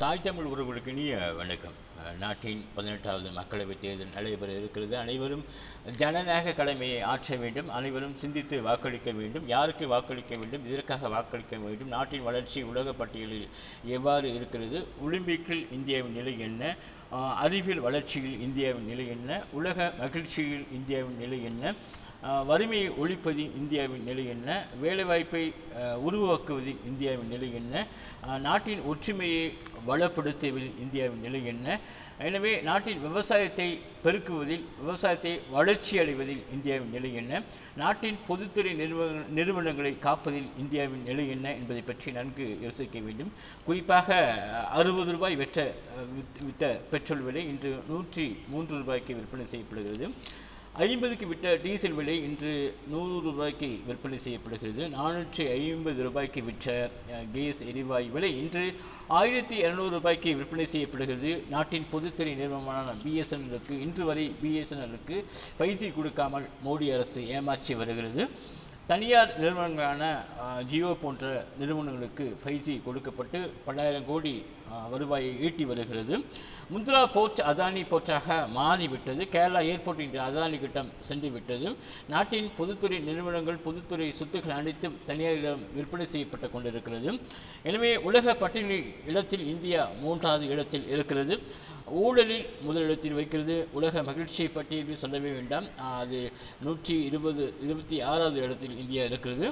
தாய் தமிழ் உறவுகளுக்கு இனிய வணக்கம். நாட்டின் பதினெட்டாவது மக்களவைத் தேர்தல் நடைபெற இருக்கிறது. அனைவரும் ஜனநாயக கடமையை ஆற்ற வேண்டும். அனைவரும் சிந்தித்து வாக்களிக்க வேண்டும். யாருக்கு வாக்களிக்க வேண்டும்? இதற்காக வாக்களிக்க வேண்டும்? நாட்டின் வளர்ச்சி உலக பட்டியலில் எவ்வாறு இருக்கிறது? ஒலிம்பிக்கில் இந்தியாவின் நிலை என்ன? அறிவியல் வளர்ச்சியில் இந்தியாவின் நிலை என்ன? உலக மகிழ்ச்சியில் இந்தியாவின் நிலை என்ன? வறுமையை ஒழிப்பதில் இந்தியாவின் நிலை என்ன? வேலைவாய்ப்பை உருவாக்குவதில் இந்தியாவின் நிலை என்ன? நாட்டின் ஒற்றுமையை வளப்படுத்துவதில் இந்தியாவின் நிலை என்ன? எனவே நாட்டின் விவசாயத்தை பெருக்குவதில் விவசாயத்தை வளர்ச்சி அடைவதில் இந்தியாவின் நிலை என்ன? நாட்டின் பொதுத்துறை நிறுவன நிறுவனங்களை காப்பதில் இந்தியாவின் நிலை என்ன என்பதை பற்றி நன்கு யோசிக்க வேண்டும். குறிப்பாக அறுபது ரூபாய் வெற்ற வித்த பெட்ரோல் விலை இன்று நூற்றி மூன்று ரூபாய்க்கு விற்பனை செய்யப்படுகிறது. ஐம்பதுக்கு விட்ட டீசல் விலை இன்று நூறு ரூபாய்க்கு விற்பனை செய்யப்படுகிறது. நானூற்றி ஐம்பது ரூபாய்க்கு விற்ற கேஸ் எரிவாயு விலை இன்று ஆயிரத்தி இரநூறு ரூபாய்க்கு விற்பனை செய்யப்படுகிறது. நாட்டின் பொதுத்துறை நிறுவனமான பிஎஸ்என்எலுக்கு இன்று வரை பிஎஸ்என்எலுக்கு பயிற்சி கொடுக்காமல் மோடி அரசு ஏமாற்றி வருகிறது. தனியார் நிறுவனங்களான ஜியோ போன்ற நிறுவனங்களுக்கு ஃபைவ் கொடுக்கப்பட்டு பல்லாயிரம் கோடி வருவாயை ஈட்டி வருகிறது. முத்ரா போர்ட் அதானி போர்ட்டாக மாறிவிட்டது. கேரளா ஏர்போர்ட் இன்று அதானி கிட்டம் சென்று விட்டது நாட்டின் பொதுத்துறை நிறுவனங்கள் பொதுத்துறை சொத்துக்கள் அனைத்தும் தனியாரிடம் விற்பனை செய்யப்பட்டு கொண்டிருக்கிறது. எனவே உலக பட்டியலில் இடத்தில் இந்தியா மூன்றாவது இடத்தில் இருக்கிறது. ஊழலில் முதலிடத்தில் வைக்கிறது. உலக மகிழ்ச்சி பட்டியலில் சொல்லவே வேண்டாம். அது நூற்றி இருபது இருபத்தி ஆறாவது இடத்தில் இந்தியா இருக்கிறது.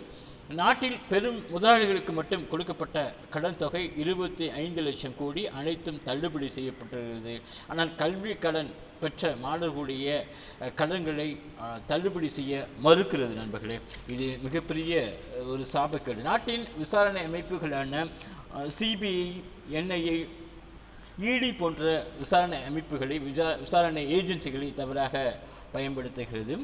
நாட்டில் பெரும் முதலாளிகளுக்கு மட்டும் கொடுக்கப்பட்ட கடன் தொகை இருபத்தி ஐந்து லட்சம் கோடி அனைத்தும் தள்ளுபடி செய்யப்பட்டிருக்கிறது ஆனால் கல்வி கடன் பெற்ற மாணவர்களுடைய கடன்களை தள்ளுபடி செய்ய மறுக்கிறது நண்பர்களே. இது மிகப்பெரிய ஒரு சாபக்கேடு. நாட்டின் விசாரணை அமைப்புகளான சிபிஐ என்ஐஏ இடி போன்ற விசாரணை அமைப்புகளை விசா விசாரணை ஏஜென்சிகளை தவறாக பயன்படுத்துகிறது.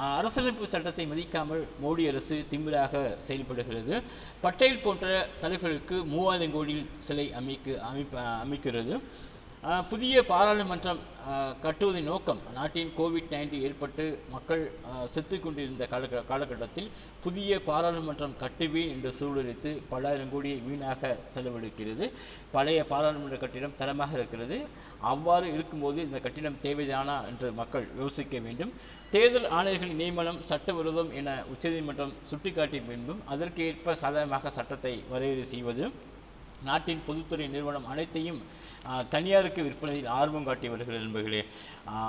அரசமைப்பு சட்டத்தை மதிக்காமல் மோடி அரசு திமிராக செயல்படுகிறது. பட்டேல் போன்ற தலைவர்களுக்கு மூவாயிரம் கோடியில் சிலை அமைக்க அமைப்ப அமைக்கிறது. புதிய பாராளுமன்றம் கட்டுவதின் நோக்கம் நாட்டின் கோவிட் நைன்டீன் ஏற்பட்டு மக்கள் செத்து கொண்டிருந்த கால காலகட்டத்தில் புதிய பாராளுமன்றம் கட்டுவேன் என்று சூழலித்து பல்லாயிரம் கோடியை வீணாக செலவழிக்கிறது. பழைய பாராளுமன்ற கட்டிடம் தரமாக இருக்கிறது. அவ்வாறு இருக்கும்போது இந்த கட்டிடம் தேவைதானா என்று மக்கள் யோசிக்க வேண்டும். தேர்தல் ஆணையர்களின் நியமனம் சட்டவிரோதம் என உச்சநீதிமன்றம் சுட்டிக்காட்டிய பின்பும் அதற்கு ஏற்ப சாதகமாக சட்டத்தை வரையறை செய்வது நாட்டின் பொதுத்துறை நிறுவனம் அனைத்தையும் தனியாருக்கு விற்பனையில் ஆர்வம் காட்டி வருகிறது என்பர்களே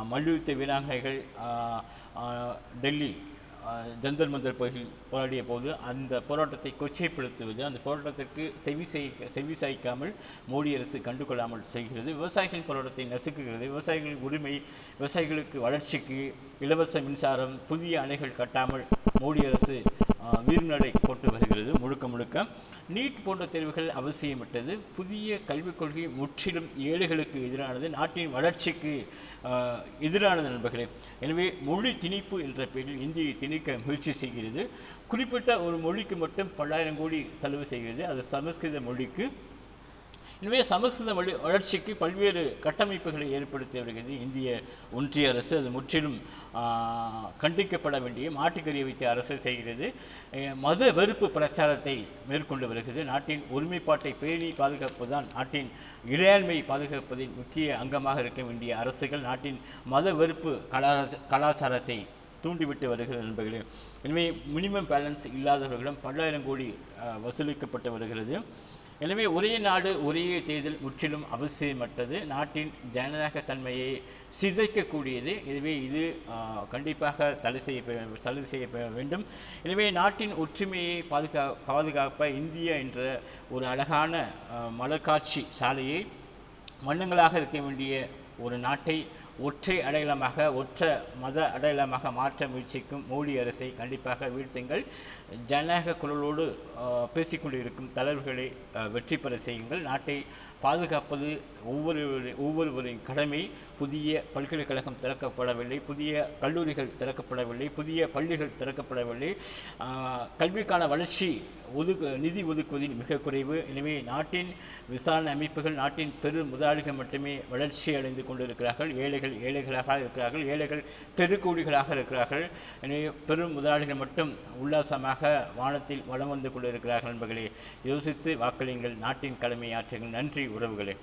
மல்யுத்த வீராங்கனைகள் டெல்லி ஜந்தர் மந்தர் பகுதியில் போராடிய போது அந்த போராட்டத்தை கொச்சைப்படுத்துவது அந்த போராட்டத்திற்கு செவி செய் செவி சாய்க்காமல் மோடி அரசு கண்டுகொள்ளாமல் செய்கிறது விவசாயிகளின் போராட்டத்தை நசுக்குகிறது விவசாயிகளின் உரிமை விவசாயிகளுக்கு வளர்ச்சிக்கு இலவச மின்சாரம் புதிய அணைகள் கட்டாமல் மோடி அரசு வீர்நடை போட்டு வருகிறது முழுக்க முழுக்க. நீட் போன்ற தேர்வுகள் அவசியமிட்டது. புதிய கல்விக் கொள்கை முற்றிலும் ஏழைகளுக்கு எதிரானது நாட்டின் வளர்ச்சிக்கு எதிரானது நண்பர்களே. எனவே மொழி திணிப்பு என்ற பெயரில் இந்தியை திணிக்க முயற்சி செய்கிறது. குறிப்பிட்ட ஒரு மொழிக்கு மட்டும் பல்லாயிரம் கோடி செலவு செய்கிறது. அது சமஸ்கிருத மொழிக்கு எனவே சமஸ்கிருத மொழி வளர்ச்சிக்கு பல்வேறு கட்டமைப்புகளை ஏற்படுத்தி வருகிறது. இந்திய ஒன்றிய அரசு அது முற்றிலும் கண்டிக்கப்பட வேண்டிய மாட்டுக்கறியை வைத்த அரசு செய்கிறது. மத வெறுப்பு பிரச்சாரத்தை மேற்கொண்டு வருகிறது. நாட்டின் ஒருமைப்பாட்டை பேணி பாதுகாப்புதான் நாட்டின் இறையாண்மை பாதுகாப்பதின் முக்கிய அங்கமாக இருக்க வேண்டிய அரசுகள். நாட்டின் மத வெறுப்பு கலாச்சார கலாச்சாரத்தை தூண்டிவிட்டு வருகிறது நண்பர்களே. எனவே மினிமம் பேலன்ஸ் இல்லாதவர்களிடம் பல்லாயிரம் கோடி வசூலிக்கப்பட்டு வருகிறது. எனவே ஒரே நாடு ஒரே தேர்தல் முற்றிலும் அவசியமற்றது. நாட்டின் ஜனநாயக தன்மையை சிதைக்கக்கூடியது. எனவே இது கண்டிப்பாக தடை செய்ய தடை செய்யப்பட வேண்டும். எனவே நாட்டின் ஒற்றுமையை பாதுகா பாதுகாப்ப இந்தியா என்ற ஒரு அழகான மலர்காட்சி சாலையை மண்ணுங்களாக இருக்க வேண்டிய ஒரு நாட்டை ஒற்றை அடையாளமாக ஒற்ற மத அடையாளமாக மாற்ற முயற்சிக்கும் மோடி அரசை கண்டிப்பாக வீழ்த்துங்கள். ஜனநாயக குரலோடு பேசிக்கொண்டிருக்கும் தலைவர்களை வெற்றி பெற செய்யுங்கள். நாட்டை பாதுகாப்பது ஒவ்வொரு ஒவ்வொருவரின் கடமை. புதிய பல்கலைக்கழகம் திறக்கப்படவில்லை புதிய கல்லூரிகள் திறக்கப்படவில்லை புதிய பள்ளிகள் திறக்கப்படவில்லை. கல்விக்கான வளர்ச்சி ஒதுக்கு நிதி ஒதுக்குவதில் மிக குறைவு. எனவே நாட்டின் விசாரணை அமைப்புகள் நாட்டின் பெரு முதலாளிகள் மட்டுமே வளர்ச்சி அடைந்து கொண்டிருக்கிறார்கள். ஏழைகள் ஏழைகளாக இருக்கிறார்கள். ஏழைகள் தெருக்கூடிகளாக இருக்கிறார்கள். எனவே பெரும் முதலாளிகள் மட்டும் உல்லாசமாக வானத்தில் வலம் வந்து கொண்டிருக்கிறார்கள் என்பதை யோசித்து வாக்களியுங்கள். நாட்டின் கடமை ஆற்றுங்கள் நன்றி. உறவுகளே.